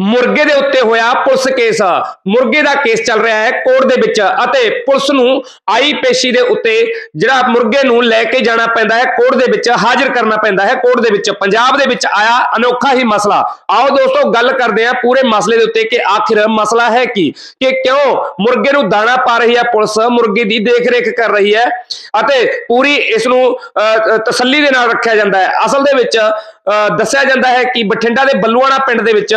ਮੁਰਗੇ ਦੇ ਉੱਤੇ ਹੋਇਆ ਪੁਲਿਸ ਕੇਸ। ਮੁਰਗੇ ਦਾ ਕੇਸ ਚੱਲ ਰਿਹਾ ਹੈ ਕੋਰਟ ਦੇ ਵਿੱਚ ਅਤੇ ਪੁਲਿਸ ਨੂੰ ਆਈ ਪੇਸ਼ੀ ਦੇ ਉੱਤੇ ਜਿਹੜਾ ਮੁਰਗੇ ਨੂੰ ਲੈ ਕੇ ਜਾਣਾ ਪੈਂਦਾ ਹੈ ਕੋਰਟ ਦੇ ਵਿੱਚ ਹਾਜ਼ਰ ਕਰਨਾ ਪੈਂਦਾ ਹੈ। ਕੋਰਟ ਦੇ ਵਿੱਚ ਪੰਜਾਬ ਦੇ ਵਿੱਚ ਆਇਆ ਅਨੋਖਾ ਹੀ ਮਸਲਾ। ਆਓ ਦੋਸਤੋ ਗੱਲ ਕਰਦੇ ਹਾਂ ਪੂਰੇ ਮਸਲੇ ਦੇ ਉੱਤੇ ਕਿ ਆਖਿਰ ਮਸਲਾ ਹੈ ਕੀ? ਕਿ ਕਿਉਂ ਮੁਰਗੇ ਨੂੰ ਦਾਣਾ ਪਾ ਰਹੀ ਹੈ ਪੁਲਿਸ ਮੁਰਗੇ ਦੀ ਦੇਖ-ਰੇਖ ਕਰ ਰਹੀ ਹੈ ਅਤੇ ਪੂਰੀ ਇਸ ਨੂੰ ਤਸੱਲੀ ਦੇ ਨਾਲ ਰੱਖਿਆ ਜਾਂਦਾ ਹੈ। ਅਸਲ ਦੇ ਵਿੱਚ ਅ, ਦੱਸਿਆ ਜਾਂਦਾ ਹੈ ਕਿ ਬਠਿੰਡਾ ਦੇ ਬੱਲੂਆਣਾ ਪਿੰਡ ਦੇ ਵਿੱਚ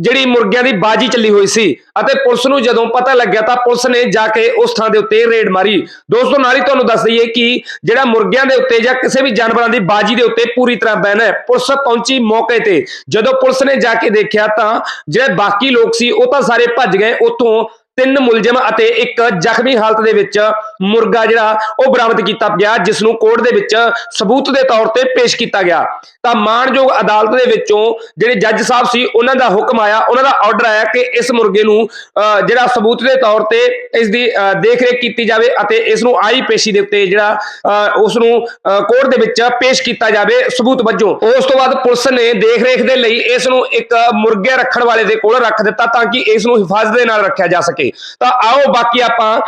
ਜਿਹੜੀ ਮੁਰਗਿਆਂ ਦੀ ਬਾਜੀ ਚੱਲੀ ਹੋਈ ਸੀ ਅਤੇ ਪੁਲਿਸ ਨੂੰ ਜਦੋਂ ਪਤਾ ਲੱਗਿਆ ਤਾਂ ਪੁਲਿਸ ਨੇ ਜਾ ਕੇ ਉਸ ਥਾਂ ਦੇ ਉੱਤੇ ਰੇਡ ਮਾਰੀ। ਦੋਸਤੋ, ਨਾਲ ਹੀ ਤੁਹਾਨੂੰ ਦੱਸ ਦਈਏ ਕਿ ਜਿਹੜਾ ਮੁਰਗਿਆਂ ਦੇ ਉੱਤੇ ਜਾਂ ਕਿਸੇ ਵੀ ਜਾਨਵਰਾਂ ਦੀ ਬਾਜੀ ਦੇ ਉੱਤੇ ਪੂਰੀ ਤਰ੍ਹਾਂ ਬੈਨ ਹੈ। ਪੁਲਿਸ ਪਹੁੰਚੀ ਮੌਕੇ ਤੇ। ਜਦੋਂ ਪੁਲਿਸ ਨੇ ਜਾ ਕੇ ਦੇਖਿਆ ਤਾਂ ਜਿਹੜੇ ਬਾਕੀ ਲੋਕ ਸੀ ਉਹ ਤਾਂ ਸਾਰੇ ਭੱਜ ਗਏ। ਉੱਥੋਂ ਤਿੰਨ ਮੁਲਜ਼ਮ ਅਤੇ ਇੱਕ ਜ਼ਖਮੀ ਹਾਲਤ ਦੇ ਵਿੱਚ ਮੁਰਗਾ ਜਿਹੜਾ ਉਹ ਬਰਾਮਦ ਕੀਤਾ ਗਿਆ ਜਿਸ ਨੂੰ ਕੋਰਟ ਦੇ ਵਿੱਚ ਸਬੂਤ ਦੇ ਤੌਰ ਤੇ ਪੇਸ਼ ਕੀਤਾ ਗਿਆ। ਤਾਂ ਮਾਣਯੋਗ ਅਦਾਲਤ ਦੇ ਵਿੱਚੋਂ ਜਿਹੜੇ ਜੱਜ ਸਾਹਿਬ ਸੀ ਉਹਨਾਂ ਦਾ ਹੁਕਮ ਆਇਆ ਉਹਨਾਂ ਦਾ ਆਰਡਰ ਆਇਆ ਕਿ ਇਸ ਮੁਰਗੇ ਨੂੰ ਅਹ, ਜਿਹੜਾ ਸਬੂਤ ਦੇ ਤੌਰ ਤੇ ਇਸ ਦੀ ਅਹ, ਦੇਖ-ਰੇਖ ਕੀਤੀ ਜਾਵੇ ਅਤੇ ਇਸ ਨੂੰ ਆਈ ਪੇਸ਼ੀ ਦੇ ਉੱਤੇ ਜਿਹੜਾ ਅਹ, ਉਸ ਨੂੰ ਕੋਰਟ ਦੇ ਵਿੱਚ ਪੇਸ਼ ਕੀਤਾ ਜਾਵੇ ਸਬੂਤ ਵਜੋਂ। ਉਸ ਤੋਂ ਬਾਅਦ ਪੁਲਿਸ ਨੇ ਦੇਖ-ਰੇਖ ਦੇ ਲਈ ਇਸ ਨੂੰ ਇੱਕ ਮੁਰਗੇ ਰੱਖਣ ਵਾਲੇ ਦੇ ਕੋਲ ਰੱਖ ਦਿੱਤਾ ਤਾਂ ਕਿ ਇਸ ਨੂੰ ਹਿਫਾਜ਼ਤ ਦੇ ਨਾਲ ਰੱਖਿਆ ਜਾ ਸਕੇ। ਤਾਂ ਆਓ ਬਾਕੀ ਆਪਾਂ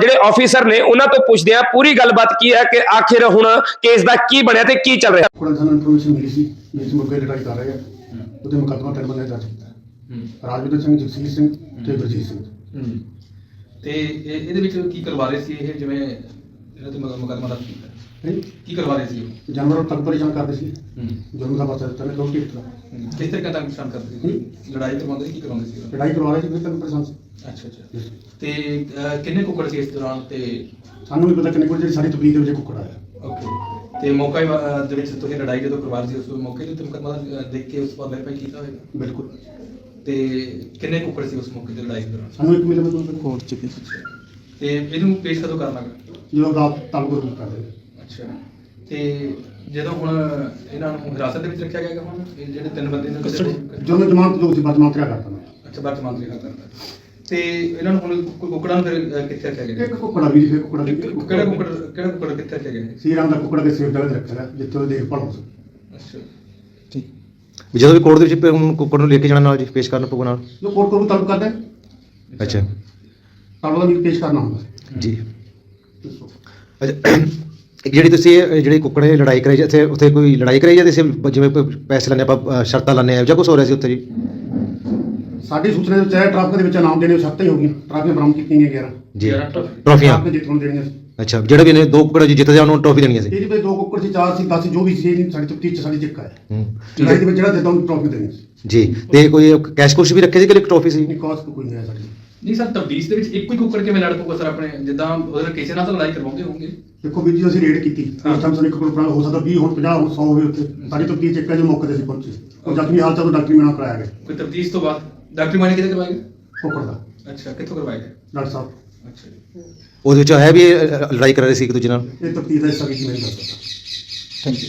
ਜਿਹੜੇ ਆਫੀਸਰ ਨੇ ਉਹਨਾਂ ਤੋਂ ਪੁੱਛਦੇ ਹਾਂ ਪੂਰੀ ਗੱਲਬਾਤ ਕੀ ਹੈ ਕਿ ਆਖਿਰ ਹੁਣ ਕੇਸ ਦਾ ਕੀ ਬਣਿਆ ਤੇ ਕੀ ਚੱਲ ਰਿਹਾ? ਕੋਲ ਸਾਨੂੰ ਇਨਫੋਰਮੇਸ਼ਨ ਮਿਲੀ ਸੀ ਵੀ ਇਸ ਮੁਰਗੇ ਦੀ ਲੜਾਈ ਕਰ ਰਹੇ ਆ। ਉਹਦੇ ਮੁਕੱਦਮਾ ਤਿੰਨ ਬੰਦੇ ਦਰਜ ਕੀਤਾ। ਹੈ। ਰਾਜਵਿੰਦਰ ਸਿੰਘ ਜਗਸੀਰ ਸਿੰਘ ਤੇ ਗੁਰਜੀਤ ਸਿੰਘ। ਹਮ। ਤੇ ਇਹ- ਇਹਦੇ ਵਿੱਚ ਕੀ ਕਰਵਾ ਰਹੇ ਸੀ ਇਹ? ਜਿਵੇਂ ਇਹਨਾਂ ਤੇ ਮੁਕ- ਮੁਕੱਦਮਾ ਦਰਜ ਕੀਤਾ। ਹੈਂ? ਕੀ ਕਰਵਾ ਰਹੇ ਸੀ ਉਹ? ਜਾਨਵਰਾਂ ਨੂੰ ਤੰਗ ਪਰੇਸ਼ਾਨ ਕਰਦੇ ਸੀ। ਹਮ। ਜੁਰਮ ਦਾ ਪਤਾ ਦਿੱਤਾ ਨੇ ਰੋਟੀ ਦਿੱਤਾ ਹਮ। ਕਿਸ ਤਰੀਕੇ ਨਾਲ ਪਛਾਣ ਕਰਦੇ ਸੀ? ਲੜਾਈ ਕਰਵਾਉਂਦੇ ਸੀ ਕੀ ਕਰਵਾਉਂਦੇ ਸੀ? ਲੜਾਈ ਕਰਵਾ ਰਹੇ ਸੀ ਫਿਰ ਤੰਗ ਪਰੇਸ਼ਾਨ ਸੀ। ਅੱਛਾ ਅੱਛਾ। ਤੇ ਅਹ, ਕਿੰਨੇ ਕੁੱਕੜ ਸੀ ਇਸ ਦੌਰਾਨ ਤੇ? ਸਾਨੂੰ ਵੀ ਪਤਾ ਕਿੰਨੇ ਕੋਲ ਜਿਹੜੀ ਸਾਡੀ ਤਬਲੀਗ ਦੇ ਵਿੱਚ ਕੁੱਕੜ ਆਇਆ। ਓਕੇ ਤੇ ਮੌਕਾ ਹੀ, ਅਹ, ਦੇ ਵਿੱਚ ਤੁਸੀਂ ਲੜਾਈ ਜਦੋਂ ਕਰਵਾ ਰਹੇ ਸੀ ਉਸ ਮੌਕੇ ਤੇ ਮੁਕੱਦਮਾ ਅਹ, ਦੇਖ ਕੇ ਉਸ ਪਰ ਵੈਰੀਫਾਈ ਕੀਤਾ ਹੋਵੇਗਾ ਬਿਲਕੁਲ। ਤੇ ਕਿੰਨੇ ਕੁੱਕੜ ਸੀ ਉਸ ਮੌਕੇ ਤੇ ਲੜਾਈ ਦੌਰਾਨ? ਸਾਨੂੰ ਇੱਕ ਮਿਲੇ ਮਤਲਬ ਕੋਰਟ ਚ ਕੇਸ ਤੇ ਇਹਨੂੰ ਪੇਸ਼ ਕਦੋਂ ਕਰਨਾ ਗਾ? ਜਦੋਂ ਰਾਤ ਤਾਲੁਕ ਰੂਪ ਕਰਦੇ ਨੇ। ਅੱਛਾ। ਤੇ ਜਦੋਂ ਹੁਣ ਇਹਨਾਂ ਨੂੰ ਹਿਰਾਸਤ ਦੇ ਵਿੱਚ ਰੱਖਿਆ ਗਿਆ ਗਾ ਹੁਣ ਇਹ ਜਿਹੜੇ ਤਿੰਨ ਬੰਦੇ ਨੇ ਜਦੋਂ ਮੈਂ ਜ਼ਮਾਨਤ ਜੋ ਸੀ ਬਦਮਾਨ ਤਰਿਆ ਕਰਦਾ ਮੈਂ। ਅੱਛਾ ਵਰਤਮਾਨ ਦੇ ਕਰਦਾ ਤੇ ਇਹਨਾਂ ਨੂੰ ਹੁਣ ਕੁ- ਕੁੱਕੜਾਂ ਨੂੰ ਫਿਰ ਅਹ, ਕਿੱਥੇ ਰੱਖਿਆ ਗਿਆ? ਇੱਕ ਕੁੱਕੜਾ ਵੀ ਫਿਰ ਕੁੱਕੜਾ ਵੀ ਕਿਹੜਾ ਕੁੱਕੜ ਕਿਹੜਾ ਕੁੱਕੜ ਕਿੱਥੇ ਰੱਖਿਆ ਗਿਆ? ਹੈ? ਸੀ ਰਾਮ ਦਾ ਕੁੱਕੜਾ ਦੇ ਸੇਫ ਜਗ੍ਹਾ ਤੇ ਰੱਖਿਆ ਗਿਆ ਜਿੱਥੇ ਉਹਦੀ ਦੇਖਭਾਲ ਹੋ ਸਕੇ। ਅੱਛਾ। ਜਦੋਂ ਵੀ ਕੋਰਟ ਦੇ ਵਿੱਚ ਪ- ਹੁਣ ਕੁੱਕੜ ਨੂੰ ਲੈ ਕੇ ਜਾਣਾ ਨਾਲ ਜੀ ਪੇਸ਼ ਕਰਨ ਪਊਗਾ ਨਾਲ? ਜੋ ਕੋਰਟ ਕੋਲ ਤਾਲੁਕ ਕਰਦਾ ਅੱਛਾ। ਤਾਲੁਕ ਦਾ ਵੀ ਪੇਸ਼ ਕਰਨਾ ਹੁੰਦਾ। ਜੀ। ਦੱਸੋ। ਅੱਛਾ ਇੱਕ ਜਿਹੜੀ ਤੁਸੀਂ ਇਹ ਜਿਹੜੀ ਕੁੱਕੜ ਦੀ ਲੜਾਈ ਕਰਾਈ ਜਾਂਦੇ ਉੱਥੇ ਕੋਈ ਲੜਾਈ ਕਰਾਈ ਜਾਂਦੀ ਸੀ ਜਿਵੇਂ ਪ- ਪੈਸੇ ਲੈਣੇ ਆਪਾਂ ਅ, ਸ਼ਰਤਾਂ ਲੈਣੇ ਆ ਜਾਂ ਕੁਝ ਹੋ ਰਿਹਾ ਸੀ ਉੱਥੇ ਜੀ? ਸਾਡੀ ਸੂਚਨਾ ਦੇ ਵਿੱਚ ਹੈ ਟਰੱਕ ਦੇ ਵਿੱਚ ਨਾਮ ਦੇਣੇ ਸੱਤ ਹੀ ਹੋ ਗਈਆਂ। ਟਰੱਕ ਨੇ ਬਰਾਮਦ ਕੀਤੀਆਂ ਗਈਆਂ 11 ਜੀ। ਟਰੋਫੀਆਂ? ਟਰੱਕ ਨੇ ਜਿੱਤਣ ਦੇਣੀਆਂ ਸੀ। ਅੱਛਾ ਜਿਹੜੇ ਵੀ ਨੇ ਦੋ ਕੁੱਕੜ ਜੀ ਜਿੱਤ ਜਾ ਉਹਨੂੰ ਟਰੋਫੀ ਦੇਣੀਆਂ ਸੀ? ਇਹਦੇ ਵਿੱਚ ਦੋ ਕੁੱਕੜ ਸੀ ਚਾਰ ਸੀ 10 ਸੀ ਜੋ ਵੀ ਸੀ ਇਹ ਸਾਡੀ ਤਪਤੀ ਚ ਸਾਡੀ ਚਿੱਕਾ ਹੈ ਹੂੰ। ਲੜਾਈ ਦੇ ਵਿੱਚ ਜਿਹੜਾ ਦਿੱਤਾ ਉਹਨੂੰ ਟਰੋਫੀ ਦੇਣੀ ਸੀ। ਜੀ ਤੇ ਕੋਈ ਕੈਸ਼ ਕੁਸ਼ ਵੀ ਰੱਖੇ ਸੀ ਕਿ ਇੱਕ ਟਰੋਫੀ ਸੀ? ਨਹੀਂ ਕਾਸ ਕੋਈ ਨਹੀਂ ਹੈ ਸਾਡੀ ਨਹੀਂ ਸਰ ਤਬਦੀਸ ਦੇ ਵਿੱਚ ਇੱਕੋ ਹੀ ਕੁੱਕੜ ਕਿਵੇਂ ਲੜ ਪਊਗਾ ਸਰ ਆਪਣੇ? ਜਿੱਦਾਂ ਉਹਦੇ ਕਿਸੇ ਨਾਲ ਤਾਂ ਲੜਾਈ ਕਰਵਾਉਂਦੇ ਹੋਣਗੇ। ਦੇਖੋ ਵੀ ਜੀ ਅਸੀਂ ਰੇਡ ਕੀਤੀ। ਉਸ ਟਾਈਮ ਸਾਨੂੰ ਇੱਕ ਕੁੱਕੜ ਹੋ ਸਕਦਾ 20 ਹੁਣ 50 ਹੁਣ 100 ਹੋਵੇ ਉੱਥੇ। ਸਾਡੀ ਤਪਤੀ ਚ ਇੱਕ ਹੈ ਜੋ ਮੌਕੇ ਤੇ ਅਸੀਂ ਪਹੁੰਚੇ। ਉਹ ਜ਼ਖਮੀ ਹਾਲਤ ਤੋਂ ਡਾਕਟਰੀ ਮੇਣਾ ਕਰਾਇਆ ਗਿਆ। ਕੋਈ ਤਬਦੀਸ ਤੋਂ ਬਾਅਦ? ਡਾਕਟਰੀ ਮਾਨੀ ਕਿਤੇ ਕਰਵਾਏਗਾ ਕੁੱਕੜ ਦਾ। ਅੱਛਾ ਕਿੱਥੋਂ ਕਰਵਾਏਗਾ ਡਾਕਟਰ ਸਾਹਿਬ। ਅੱਛਾ ਜੀ। ਉਹਦੇ ਵਿੱਚ ਹੈ ਵੀ ਇਹ, ਲੜਾਈ ਕਰ ਰਹੇ ਸੀ ਇੱਕ ਦੂਜੇ ਨਾਲ? ਇਹ ਤਪਤੀ ਦਾ ਹਿੱਸਾ ਵੀ ਨਹੀਂ ਦੱਸ ਸਕਦਾ ਥੈਂਕ ਯੂ